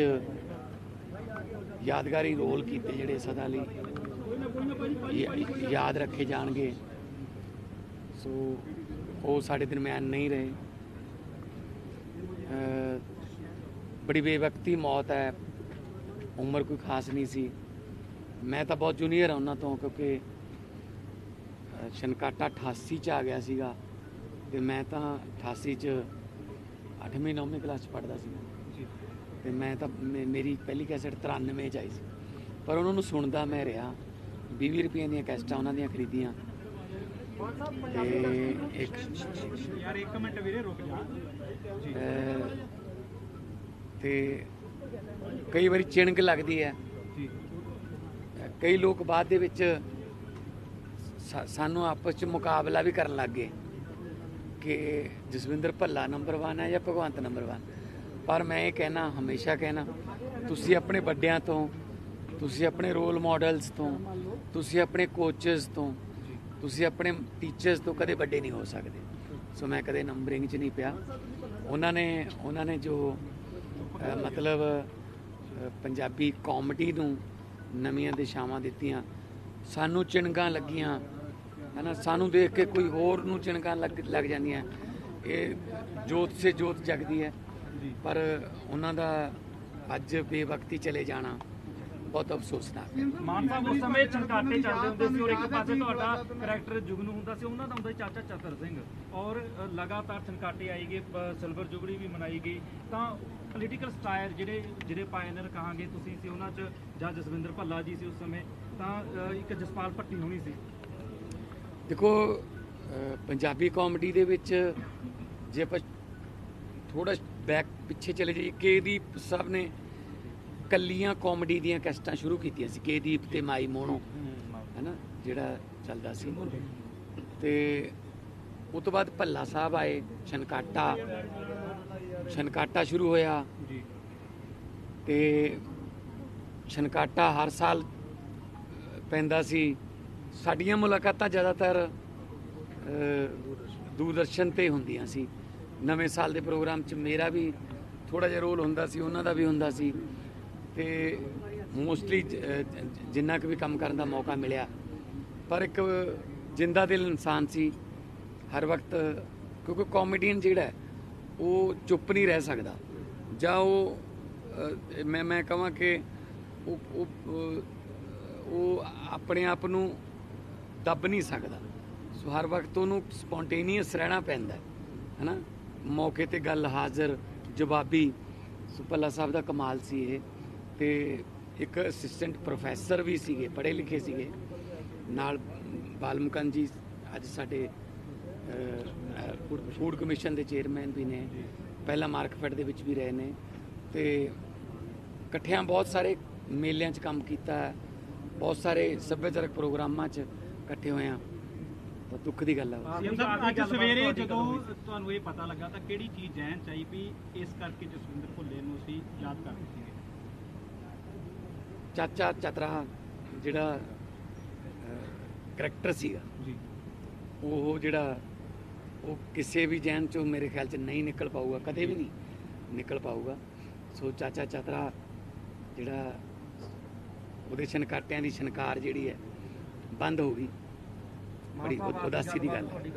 'ਚ ਯਾਦਗਾਰੀ ਰੋਲ ਕੀਤੇ ਜਿਹੜੇ ਸਦਾ ਲਈ ਯਾਦ ਰੱਖੇ ਜਾਣਗੇ। ਸੋ ਉਹ ਸਾਡੇ ਦਰਮਿਆਨ ਨਹੀਂ ਰਹੇ। ਬੜੀ ਬੇਵਕਤੀ ਮੌਤ ਹੈ। ਉਮਰ ਕੋਈ ਖਾਸ ਨਹੀਂ ਸੀ। ਮੈਂ ਤਾਂ ਬਹੁਤ ਜੂਨੀਅਰ ਹਾਂ ਉਹਨਾਂ ਤੋਂ ਕਿਉਂਕਿ ਅ, ਛਨਕਾਟਾ 88 ਚ ਆ ਗਿਆ ਸੀਗਾ ਤੇ ਮੈਂ ਤਾਂ 88 ਚ 8ਵੀਂ 9ਵੀਂ ਕਲਾਸ ਚ ਪੜ੍ਹਦਾ ਸੀ ਜੀ। ਤੇ ਮੈਂ ਤਾਂ ਮੇਰੀ ਪਹਿਲੀ ਕੈਸਟ 93 ਚ ਆਈ ਸੀ। ਪਰ ਉਹਨਾਂ ਨੂੰ ਸੁਣਦਾ ਮੈਂ ਰਿਹਾ। 20 ਰੁਪਏ ਦੀਆਂ ਕੈਸਟਾਂ ਉਹਨਾਂ ਦੀਆਂ ਖਰੀਦੀਆਂ। ਤੇ ਇੱਕ ਯਾਰ ਇੱਕ ਮਿੰਟ ਵੀਰੇ ਰੁਕ ਜਾ। ਜੀ ਅਹ, ਤੇ ਕਈ ਵਾਰੀ ਚਿਣਕ ਲੱਗਦੀ ਹੈ। ਜੀ। ਕਈ ਲੋਕ ਬਾਅਦ ਦੇ ਵਿੱਚ ਸਾਨੂੰ ਆਪਸ ਚ ਮੁਕਾਬਲਾ ਵੀ ਕਰਨ ਲੱਗ ਗਏ ਕਿ ਜਸਵਿੰਦਰ ਭੱਲਾ ਨੰਬਰ 1 ਹੈ ਜਾਂ ਭਗਵੰਤ ਨੰਬਰ 1 ਪਰ ਮੈਂ ਇਹ ਕਹਿਣਾ, ਹਮੇਸ਼ਾ ਕਹਿਣਾ, ਤੁਸੀਂ ਆਪਣੇ ਵੱਡਿਆਂ ਤੋਂ, ਤੁਸੀਂ ਆਪਣੇ ਰੋਲ ਮਾਡਲਸ ਤੋਂ, ਤੁਸੀਂ ਆਪਣੇ ਕੋਚਸ ਤੋਂ, ਤੁਸੀਂ ਆਪਣੇ ਟੀਚਰਸ ਤੋਂ ਕਦੇ ਵੱਡੇ ਨਹੀਂ ਹੋ ਸਕਦੇ। ਸੋ ਮੈਂ ਕਦੇ ਨੰਬਰਿੰਗ 'ਚ ਨਹੀਂ ਪਿਆ। ਉਹਨਾਂ ਨੇ ਉਹਨਾਂ ਨੇ ਜੋ ਮਤਲਬ ਪੰਜਾਬੀ ਕਾਮੇਡੀ ਨੂੰ ਨਵੀਆਂ ਦਿਸ਼ਾਵਾਂ ਦਿੱਤੀਆਂ, ਸਾਨੂੰ ਚਿਣਗਾਂ ਲੱਗੀਆਂ, ਹਨਾ, ਸਾਨੂੰ ਦੇਖ ਕੇ ਕੋਈ ਹੋਰ ਨੂੰ ਚਿਣਗਾਂ ਲੱਗ ਲੱਗ ਜਾਂਦੀਆਂ। ਇਹ ਜੋਤ ਸੇ ਜੋਤ ਜਗਦੀ ਹੈ। ਪਰ ਉਹਨਾਂ ਦਾ ਅੱਜ ਬੇਵਕਤੀ ਚਲੇ ਜਾਣਾ ਬਹੁਤ ਅਫਸੋਸਨਾਕ ਹੈ। ਮਾਨ ਸਾਹਿਬ ਉਸ ਸਮੇਂ ਚੰਕਾਟੇ ਚੱਲਦੇ ਹੁੰਦੇ ਸੀ ਔਰ ਇੱਕ ਪਾਸੇ ਤੁਹਾਡਾ ਕਰੈਕਟਰ ਜੁਗਨੂ ਹੁੰਦਾ ਸੀ ਉਹਨਾਂ ਦਾ ਹੁੰਦਾ ਚਾਚਾ ਚਤਰ ਸਿੰਘ। ਔਰ ਲਗਾਤਾਰ ਚੰਕਾਟੇ ਆਈ ਗਏ ਸਿਲਵਰ ਜੁਗੜੀ ਵੀ ਮਨਾਈ ਗਈ। ਤਾਂ ਪੋਲੀਟੀਕਲ ਸਟਾਇਰ ਜਿਹੜੇ ਜਿਹੜੇ ਪਾਇਨਰ ਕਹਾਂਗੇ ਤੁਸੀਂ ਸੀ ਉਹਨਾਂ 'ਚ ਜਾਂ ਜਸਵਿੰਦਰ ਭੱਲਾ ਜੀ ਸੀ ਉਸ ਸਮੇਂ। ਤਾਂ ਇੱਕ ਜਸਪਾਲ ਭੱਟੀ ਹੋਣੀ ਸੀ। ਦੇਖੋ ਪੰਜਾਬੀ ਕਾਮੇਡੀ ਦੇ ਵਿੱਚ ਜੇ ਆਪਾਂ ਥੋੜਾ ਬੈਕ ਪਿੱਛੇ ਚਲੇ ਜਾਈਏ ਕੇਦੀਪ ਸਾਹਿਬ ਨੇ ਕੱਲੀਆਂ ਕਾਮੇਡੀ ਦੀਆਂ ਕੈਸਟਾਂ ਸ਼ੁਰੂ ਕੀਤੀਆਂ ਸੀ ਕੇਦੀਪ ਤੇ ਮਾਈ ਮੋਨੋ ਹੈਨਾ ਜਿਹੜਾ ਚੱਲਦਾ ਸੀ। ਤੇ ਉਸ ਤੋਂ ਬਾਅਦ ਭੱਲਾ ਸਾਹਿਬ ਆਏ ਛਨਕਾਟਾ ਛਨਕਾਟਾ ਸ਼ੁਰੂ ਹੋਇਆ। ਤੇ ਛਨਕਾਟਾ ਹਰ ਸਾਲ ਪੈਂਦਾ ਸੀ। ਸਾਡੀਆਂ ਮੁਲਾਕਾਤਾਂ ਜ਼ਿਆਦਾਤਰ ਦੂਰਦਰਸ਼ਨ ਤੇ ਹੁੰਦੀਆਂ ਸੀ। ਨਵੇਂ ਸਾਲ ਦੇ ਪ੍ਰੋਗਰਾਮ 'ਚ ਮੇਰਾ ਵੀ ਥੋੜਾ ਜਿਹਾ ਰੋਲ ਹੁੰਦਾ ਸੀ, ਉਹਨਾਂ ਦਾ ਵੀ ਹੁੰਦਾ ਸੀ। ਤੇ ਮੋਸਟਲੀ ਜਿੰਨਾ ਕੁ ਵੀ ਕੰਮ ਕਰਨ ਦਾ ਮੌਕਾ ਮਿਲਿਆ। ਪਰ ਇੱਕ ਜਿੰਦਾ ਦਿਲ ਇਨਸਾਨ ਸੀ, ਹਰ ਵਕਤ, ਕਿਉਂਕਿ ਕਾਮੇਡੀਅਨ ਜਿਹੜਾ ਉਹ ਚੁੱਪ ਨਹੀਂ ਰਹਿ ਸਕਦਾ। ਜਾਂ ਉਹ ਮੈਂ ਮੈਂ ਕਹਾਂ ਕਿ ਉਹ ਉਹ ਉਹ ਆਪਣੇ ਆਪ ਨੂੰ ਦੱਬ ਨਹੀਂ ਸਕਦਾ। ਸੋ ਹਰ ਵਕਤ ਉਹਨੂੰ ਸਪੌਂਟੇਨੀਅਸ ਰਹਿਣਾ ਪੈਂਦਾ ਹੈ, ਹਨਾ? ਮੌਕੇ ਤੇ ਗੱਲ ਹਾਜ਼ਰ ਜਵਾਬੀ ਸੋ ਸਾਹਿਬ ਦਾ ਕਮਾਲ ਸੀ ਇਹ ਤੇ ਇੱਕ ਅਸਿਸਟੈਂਟ ਪ੍ਰੋਫੈਸਰ ਵੀ ਸੀਗੇ, ਪੜ੍ਹੇ ਲਿਖੇ ਸੀਗੇ। ਨਾਲ ਬਾਲਮੁਕਨ ਜੀ ਅੱਜ ਸਾਡੇ ਫੂਡ ਕਮਿਸ਼ਨ ਦੇ ਚੇਅਰਮੈਨ ਵੀ ਨੇ। ਪਹਿਲਾਂ ਮਾਰਕਫੈਟ ਦੇ ਵਿੱਚ ਵੀ ਰਹੇ ਨੇ। ਤੇ ਇਕੱਠਿਆਂ ਬਹੁਤ ਸਾਰੇ ਮੇਲਿਆਂ 'ਚ ਕੰਮ ਕੀਤਾ, ਬਹੁਤ ਸਾਰੇ ਸੱਭਿਆਚਾਰਕ ਪ੍ਰੋਗਰਾਮਾਂ 'ਚ ਇਕੱਠੇ ਹੋਏ ਆ ਦੁੱਖ ਦੀ ਗੱਲ ਹੈ ਸੀਐਮ ਸਾਹਿਬ ਅੱਜ ਸਵੇਰੇ ਜਦੋਂ ਤੁਹਾਨੂੰ ਇਹ ਪਤਾ ਲੱਗਾ ਤਾਂ ਕਿਹੜੀ ਚੀਜ਼ ਜਹਿਨ ਚਾਹੀ ਵੀ ਇਸ ਕਰਕੇ ਜਸਵਿੰਦਰ ਭੁੱਲੇ ਨੂੰ ਅਸੀਂ ਯਾਦ ਕਰਦੇ ਸੀਗੇ ਚਾਚਾ ਚਤਰਾ ਜਿਹੜਾ ਕਰੈਕਟਰ ਸੀਗਾ ਜੀ। ਉਹ ਜਿਹੜਾ ਉਹ ਕਿਸੇ ਵੀ ਜੈਨ ਚੋਂ ਮੇਰੇ ਖਿਆਲ 'ਚ ਨਹੀਂ ਨਿਕਲ ਪਾਊਗਾ ਕਦੇ ਵੀ ਨਹੀਂ ਨਿਕਲ ਪਾਊਗਾ। ਸੋ ਚਾਚਾ ਚਤਰਾ ਜਿਹੜਾ ਉਹਦੇ ਛਨਕਾਟਿਆਂ ਦੀ ਛਨਕਾਰ ਜਿਹੜੀ ਹੈ ਬੰਦ ਹੋ ਗਈ। ਬੜੀ ਉਦ- ਉਦਾਸੀ ਦੀ ਗੱਲ ਹੈ।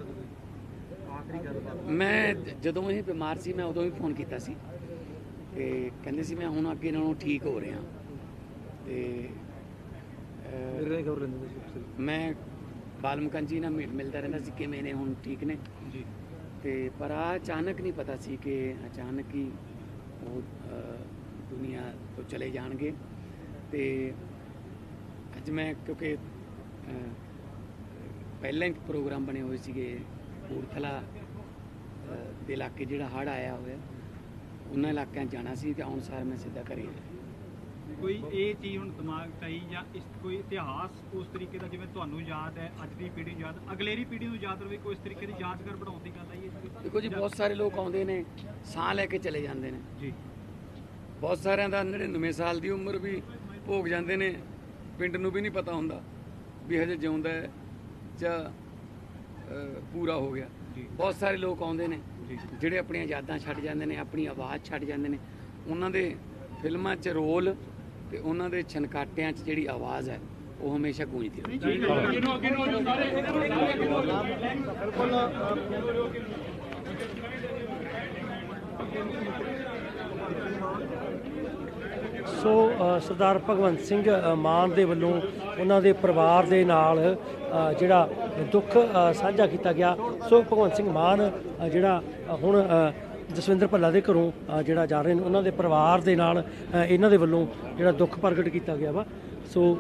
ਮੈਂ ਜਦੋਂ ਇਹ ਬਿਮਾਰ ਸੀ ਮੈਂ ਉਦੋਂ ਵੀ ਫੋਨ ਕੀਤਾ ਸੀ। ਤੇ ਕਹਿੰਦੇ ਸੀ ਮੈਂ ਹੁਣ ਅੱਗੇ ਨਾਲੋਂ ਠੀਕ ਹੋ ਰਿਹਾ। ਤੇ ਮੈਂ ਬਾਲਮਕਨ ਜੀ ਨਾਲ ਮਿਲਦਾ ਰਹਿੰਦਾ ਸੀ ਕਿਵੇਂ ਨੇ ਹੁਣ ਠੀਕ ਨੇ। ਜੀ। ਤੇ ਪਰ ਆ ਅਚਾਨਕ ਨਹੀਂ ਪਤਾ ਸੀ ਕਿ ਅਚਾਨਕ ਹੀ ਉਹ ਦੁਨੀਆ ਤੋਂ ਚਲੇ ਜਾਣਗੇ। ਤੇ ਅੱਜ ਮੈਂ ਕਿਉਂਕਿ ਪਹਿਲਾਂ ਹੀ ਪ੍ਰੋਗਰਾਮ ਬਣੇ ਹੋਏ ਸੀਗੇ ਕਪੂਰਥਲਾ ਅਹ, ਦੇ ਇਲਾਕੇ ਜਿਹੜਾ ਹੜ ਆਇਆ ਹੋਇਆ ਉਹਨਾਂ ਇਲਾਕਿਆਂ ਜਾਣਾ ਸੀ ਤੇ ਆਉਣ ਸਾਰ ਮੈਂ ਸਿੱਧਾ ਆਇਆ। ਕੋਈ ਇਹ ਚੀਜ਼ ਹੁਣ ਦਿਮਾਗ 'ਚ ਆਈ ਜਾਂ ਇਸ ਕੋਈ ਇਤਿਹਾਸ ਉਸ ਤਰੀਕੇ ਦਾ ਜਿਵੇਂ ਤੁਹਾਨੂੰ ਯਾਦ ਹੈ ਅੱਜ ਦੀ ਪੀੜ੍ਹੀ ਨੂੰ ਯਾਦ ਅਗਲੇਰੀ ਪੀੜ੍ਹੀ ਨੂੰ ਯਾਦ ਰਵੇ ਕੋਈ ਇਸ ਤਰੀਕੇ ਦੀ ਯਾਦਗਾਰ ਬਣਾਉਣ ਦੀ ਗੱਲ ਆਈ ਹੈ ਦੇਖੋ ਜੀ ਬਹੁਤ ਸਾਰੇ ਲੋਕ ਆਉਂਦੇ ਨੇ ਸਾਹ ਲੈ ਕੇ ਚਲੇ ਜਾਂਦੇ ਨੇ। ਜੀ। ਬਹੁਤ ਸਾਰਿਆਂ ਦਾ 99 ਸਾਲ ਦੀ ਉਮਰ ਵੀ ਭੋਗ ਜਾਂਦੇ ਨੇ ਪਿੰਡ ਨੂੰ ਵੀ ਨਹੀਂ ਪਤਾ ਹੁੰਦਾ ਵੀ ਹਜੇ ਜਿਉਂਦਾ ਹੈ। ਜਾਂ ਅਹ, ਪੂਰਾ ਹੋ ਗਿਆ। ਬਹੁਤ ਸਾਰੇ ਲੋਕ ਆਉਂਦੇ ਨੇ ਜਿਹੜੇ ਆਪਣੀਆਂ ਯਾਦਾਂ ਛੱਡ ਜਾਂਦੇ ਨੇ ਆਪਣੀ ਆਵਾਜ਼ ਛੱਡ ਜਾਂਦੇ ਨੇ। ਉਹਨਾਂ ਦੇ ਫਿਲਮਾਂ 'ਚ ਰੋਲ ਤੇ ਉਹਨਾਂ ਦੇ ਛਨਕਾਟਿਆਂ 'ਚ ਜਿਹੜੀ ਆਵਾਜ਼ ਹੈ ਉਹ ਹਮੇਸ਼ਾ ਗੂੰਜਦੀ ਰਹੀ ਸੋ ਸਰਦਾਰ ਭਗਵੰਤ ਸਿੰਘ ਮਾਨ ਦੇ ਵੱਲੋਂ ਉਹਨਾਂ ਦੇ ਪਰਿਵਾਰ ਦੇ ਨਾਲ ਜਿਹੜਾ ਦੁੱਖ ਸਾਂਝਾ ਕੀਤਾ ਗਿਆ। ਸੋ, ਭਗਵੰਤ ਸਿੰਘ ਮਾਨ ਜਿਹੜਾ ਹੁਣ ਜਸਵਿੰਦਰ ਭੱਲਾ ਦੇ ਘਰੋਂ ਜਿਹੜਾ ਜਾ ਰਹੇ ਨੇ, ਉਹਨਾਂ ਦੇ ਪਰਿਵਾਰ ਦੇ ਨਾਲ ਇਹਨਾਂ ਦੇ ਵੱਲੋਂ ਜਿਹੜਾ ਦੁੱਖ ਪ੍ਰਗਟ ਕੀਤਾ ਗਿਆ ਵਾ। ਸੋ